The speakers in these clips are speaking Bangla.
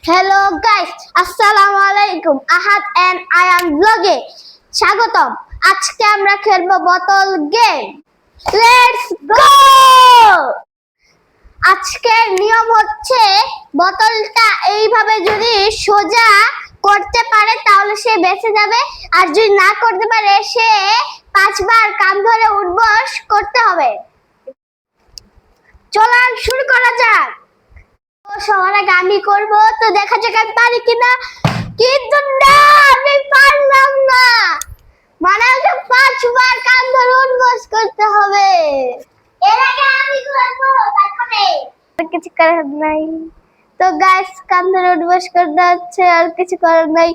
হ্যালো গাইস আসসালামু আলাইকুম আহাদ এন্ড আই এম ব্লগে স্বাগতম আজকে আমরা খেলব বোতল গেম লেটস গো আজকের নিয়ম হচ্ছে বোতলটা এইভাবে যদি সোজা করতে পারে তাহলে সে বেঁচে যাবে আর যদি না করতে পারে সে পাঁচবার কান ধরে উঠবস করতে হবে চলান শুরু করা যাক তো আমি করব? তো দেখা যাক আমি পারি কিনা। কিন্তু না, আমি পারলাম না। মানে ওকে পাঁচবার কান ধরে উঠবস করতে হবে। এর আগে আমি করব, তারপরে। কিছু করার নাই। তো গাইস কান ধরে উঠবস করতে হচ্ছে, আর কিছু করার নাই।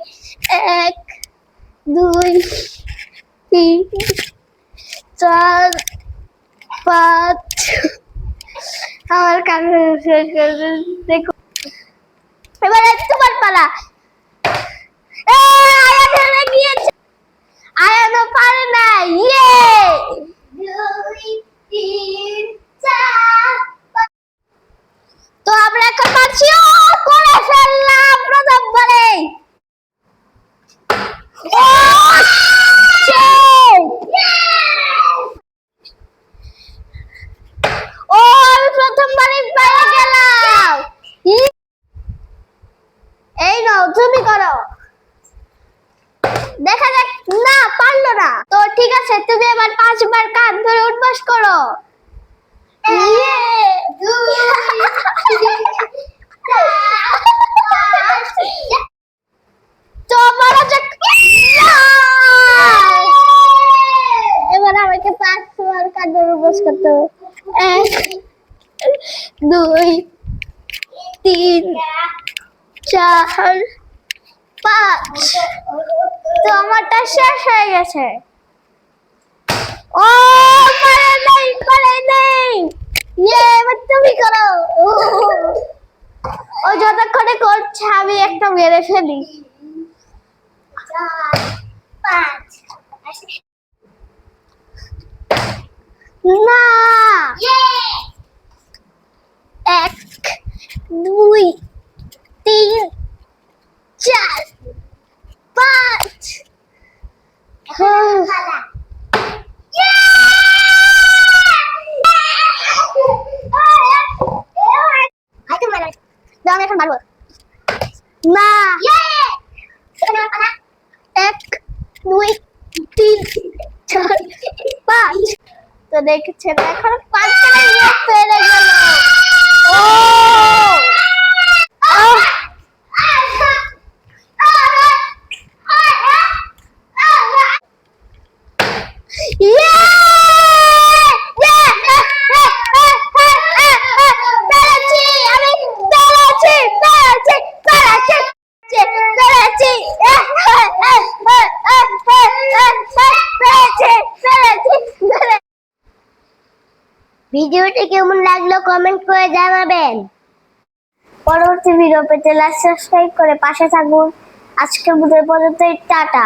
এক, দুই, তিন, চার, পাঁচ। আমার কানে শেষ করে দেখো এবারে তোমার পালা এ, আয়ান হেরে গিয়েছে আয়ানও পারে না ইয়ে তো আমরা এখন পাচ্ছি ও করে ফেললাম প্রথম বলে ও shit! ও আমি প্রথমবারই পেয়ে গেলাম ই! এই নাও তুমি করো দেখা যাক। না পারল না। তো ঠিক আছে তুমি এবার পাঁচবার কান ধরে উঠবাস করো! তো বলা যাক এবার আমাকে পাঁচবার কান ধরে উঠবাস করতে হবে। এক দুই তিন চার পাঁচ। তো আমারটা শেষ হয়ে গেছে। ও পারে নেই পারে নেই। ইয়ে এবার তুমি করো। ও যতক্ষণে করছে আমি একটা মেরে ফেলি। পাঁচ না এক দুই তিন চার পাঁচ আমি এখন মারবো না এক দুই তিন চার পাঁচ তো দেখছেন এখন পাঁচটা ভিডিওটি কেমন লাগল কমেন্ট করে জানাবেন। পরবর্তী ভিডিও পেতে লাইক সাবস্ক্রাইব করে পাশে থাকুন। আজকের ভিডিও পর্যন্ত টাটা।